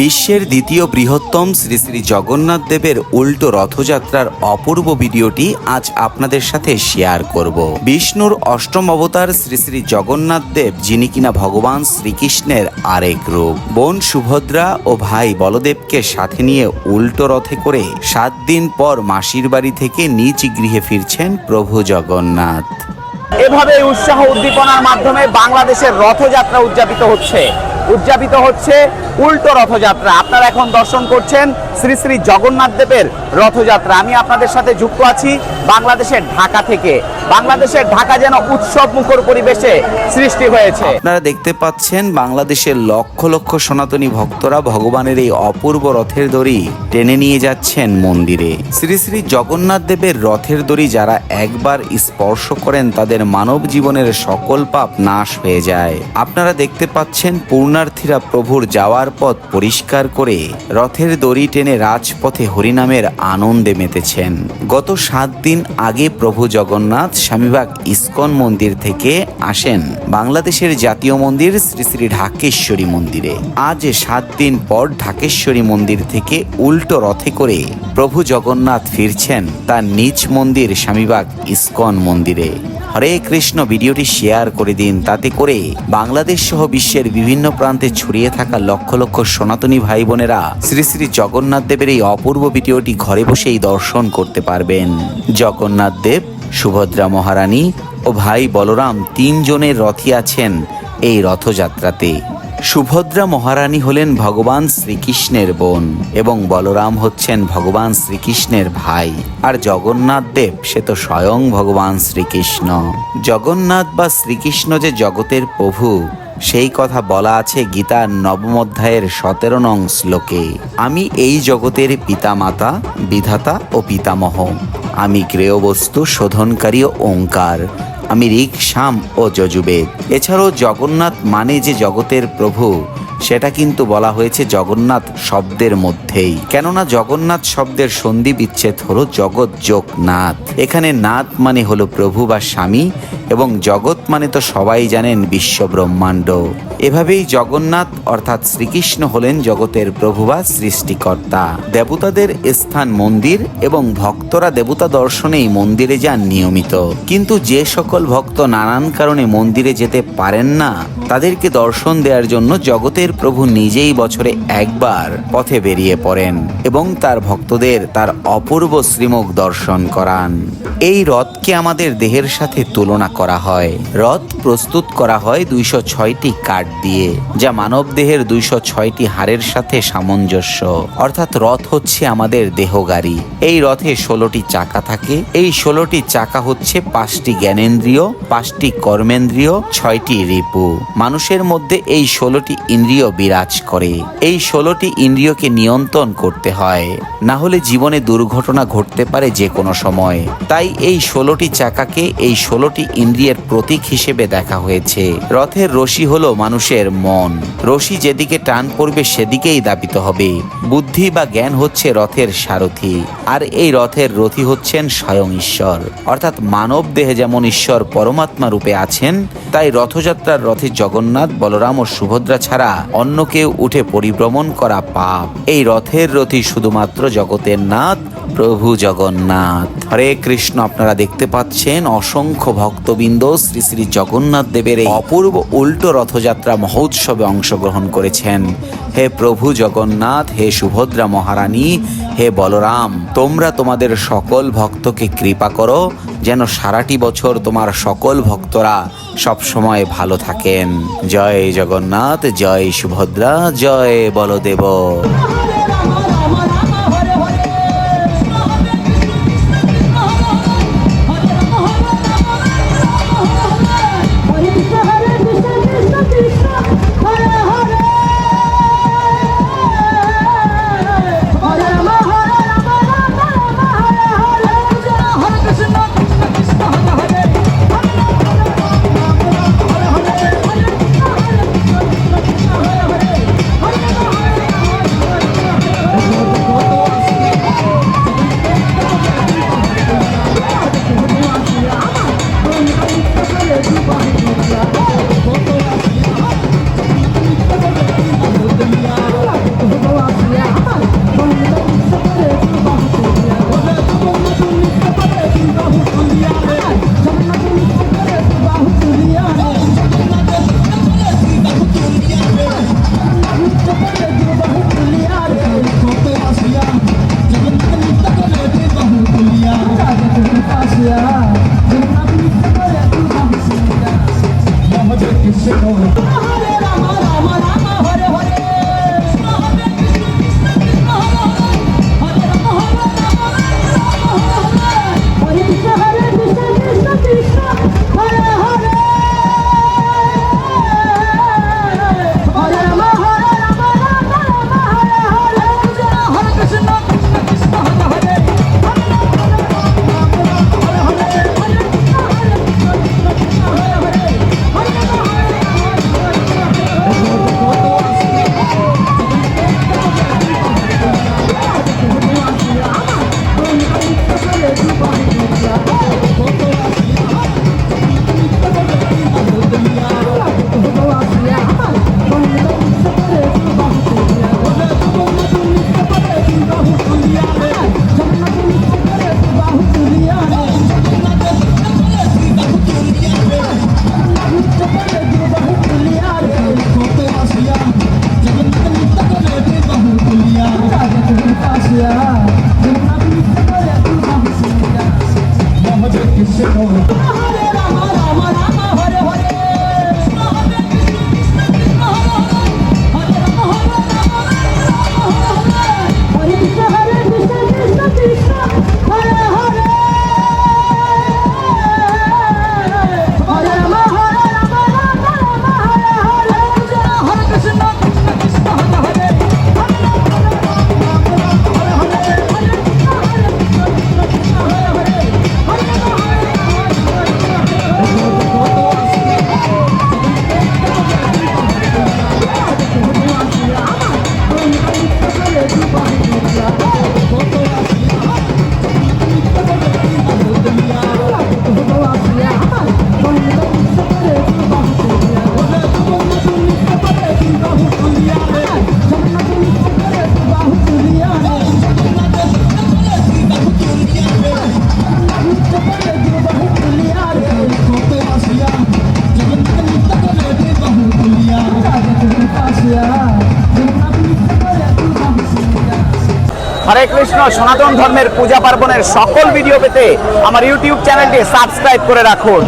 বিশ্বের দ্বিতীয় বৃহত্তম শ্রী শ্রী জগন্নাথ দেবের উল্টো রথযাত্রার অপূর্ব ভিডিওটি আজ আপনাদের সাথে শেয়ার করব। বিষ্ণুর অষ্টম অবতার শ্রী শ্রী জগন্নাথ দেব, যিনি কিনা ভগবান শ্রীকৃষ্ণের আরেক রূপ। বোন সুভদ্রা ও ভাই বলদেবকে সাথে নিয়ে উল্টো রথে করে সাত দিন পর মাসির বাড়ি থেকে নিজ গৃহে ফিরছেন প্রভু জগন্নাথ। এভাবে উৎসাহ উদ্দীপনার মাধ্যমে বাংলাদেশের রথযাত্রা উদযাপিত হচ্ছে। উদযাপিত হচ্ছে উল্টো রথযাত্রা। আপনারা এখন দর্শন করছেন শ্রী শ্রী জগন্নাথ দেবের রথযাত্রা। আমি আপনাদের সাথে যুক্ত আছি বাংলাদেশের ঢাকা থেকে। বাংলাদেশের ঢাকা যেন উৎসব মুখর পরিবেশে সৃষ্টি হয়েছে। আপনারা দেখতে পাচ্ছেন বাংলাদেশের লক্ষ লক্ষ সনাতনী ভক্তরা ভগবানের এই অপূর্ব রথের দড়ি টেনে নিয়ে যাচ্ছেন মন্দিরে। শ্রী শ্রী জগন্নাথ দেবের রথের দড়ি যারা একবার স্পর্শ করেন, তাদের মানব জীবনের সকল পাপ নাশ হয়ে যায়। আপনারা দেখতে পাচ্ছেন পূর্ণার্থীরা প্রভুর যাওয়ার পথ পরিষ্কার করে রথের দড়ি টেনে রাজপথে হরিনামের আনন্দে মেতেছেন। গত সাত দিন আগে প্রভু জগন্নাথ স্বামীবাগ ইস্কন মন্দির থেকে আসেন বাংলাদেশের জাতীয় মন্দির শ্রী শ্রী ঢাকেশ্বরী মন্দিরে। আজ সাত দিন পর ঢাকেশ্বরী মন্দির থেকে উল্টো রথে করে প্রভু জগন্নাথ ফিরছেন তার নিজ মন্দির স্বামীবাগ ইস্কন মন্দিরে। হরে কৃষ্ণ ভিডিওটি শেয়ার করে দিন। তাতে করে বাংলাদেশ সহ বিশ্বের বিভিন্ন প্রান্তে ছড়িয়ে থাকা লক্ষ লক্ষ সনাতনী ভাই বোনেরা শ্রী শ্রী জগন্নাথ দেবের এই অপূর্ব ভিডিওটি ঘরে বসেই দর্শন করতে পারবেন। জগন্নাথ দেব, সুভদ্রা মহারানী ও ভাই বলরাম তিনজনের রথী আছেন এই রথযাত্রাতে। সুভদ্রা মহারানী হলেন ভগবান শ্রীকৃষ্ণের বোন এবং বলরাম হচ্ছেন ভগবান শ্রীকৃষ্ণের ভাই। আর জগন্নাথ দেব, সে তো স্বয়ং ভগবান শ্রীকৃষ্ণ। জগন্নাথ বা শ্রীকৃষ্ণ যে জগতের প্রভু, সেই কথা বলা আছে গীতার নবম অধ্যায়ের সতেরো নং শ্লোকে। আমি এই জগতের পিতামাতা, বিধাতা ও পিতামহ। আমি গ্রেয় বস্তু শোধনকারী ও ওঙ্কার। আমি ঋক শাম ও যজুবেদ। এছাড়াও জগন্নাথ মানে যে জগতের প্রভু। সেটা কিন্তু বলা হয়েছে জগন্নাথ শব্দের মধ্যেই। কেননা জগন্নাথ শব্দের সন্ধি বিচ্ছেদ হলো জগৎ যোগ নাথ। এখানে নাথ মানে হলো প্রভু বা স্বামী এবং জগৎ মানে তো সবাই জানেন বিশ্ব ব্রহ্মাণ্ড। এভাবেই জগন্নাথ অর্থাৎ শ্রীকৃষ্ণ হলেন জগতের প্রভু বা সৃষ্টিকর্তা। দেবতাদের স্থান মন্দির এবং ভক্তরা দেবতা দর্শনেই মন্দিরে যান নিয়মিত। কিন্তু যে সকল ভক্ত নানান কারণে মন্দিরে যেতে পারেন না, তাদেরকে দর্শন দেওয়ার জন্য জগতের প্রভু নিজেই বছরে একবার পথে বেরিয়ে পড়েন এবং তার ভক্তদের তার অপূর্ব শ্রীমুখ দর্শন করান। এই রথকে আমাদের দেহের সাথে তুলনা করা হয়। রথ প্রস্তুত করা হয় দুইশো ছয়টি কাঠ দিয়ে, যা মানব দেহের দুইশো ছয়টি হাড়ের সাথে সামঞ্জস্য। অর্থাৎ রথ হচ্ছে আমাদের দেহ গাড়ি এই রথে ষোলোটি চাকা থাকে। এই ষোলোটি চাকা হচ্ছে পাঁচটি জ্ঞানেন্দ্রিয়, পাঁচটি কর্মেন্দ্রিয়, ছয়টি রিপু। মানুষের মধ্যে এই ষোলোটি ইন্দ্রিয় বিরাজ করে। এই ষোলোটি ইন্দ্রিয়কে নিয়ন্ত্রণ করতে হয়। না হলে জীবনে দুর্ঘটনা ঘটতে পারে যে কোনো সময়। তাই এই ষোলোটি চাকাকে এই ষোলোটি ইন্দ্রিয়ের প্রতীক হিসেবে দেখা হয়েছে। রথের রশি হলো মানুষের মন। রশি যেদিকে টান পড়বে সেদিকেই দাবিত হবে। বুদ্ধি বা জ্ঞান হচ্ছে রথের সারথি। আর এই রথের রথি হচ্ছেন স্বয়ং ঈশ্বর। অর্থাৎ মানব দেহে যেমন ঈশ্বর পরমাত্মা রূপে আছেন, তাই রথযাত্রার রথে জগন্নাথ, বলরাম ও সুভদ্রা ছাড়া অন্য কেউ উঠে পরিভ্রমণ করা পাপ। এই রথের রথি শুধুমাত্র জগতের নাথ, প্রভু জগন্নাথ। হরে কৃষ্ণ, আপনারা দেখতে পাচ্ছেন অসংখ্য ভক্তবৃন্দ শ্রী শ্রী জগন্নাথ দেবের এই অপূর্ব উল্টো রথযাত্রা মহোৎসবে অংশগ্রহণ করেছেন। হে প্রভু জগন্নাথ, হে সুভদ্রা মহারানী, হে বলরাম, তোমরা তোমাদের সকল ভক্তকে কৃপা করো, যেন সারাটি বছর তোমার সকল ভক্তরা সবসময় ভালো থাকেন। জয় জগন্নাথ, জয় সুভদ্রা, জয় বলদেব। হরে কৃষ্ণ, সনাতন ধর্মের পূজা পার্বণের সকল ভিডিও পেতে আমার ইউটিউব চ্যানেলটি সাবস্ক্রাইব করে রাখুন।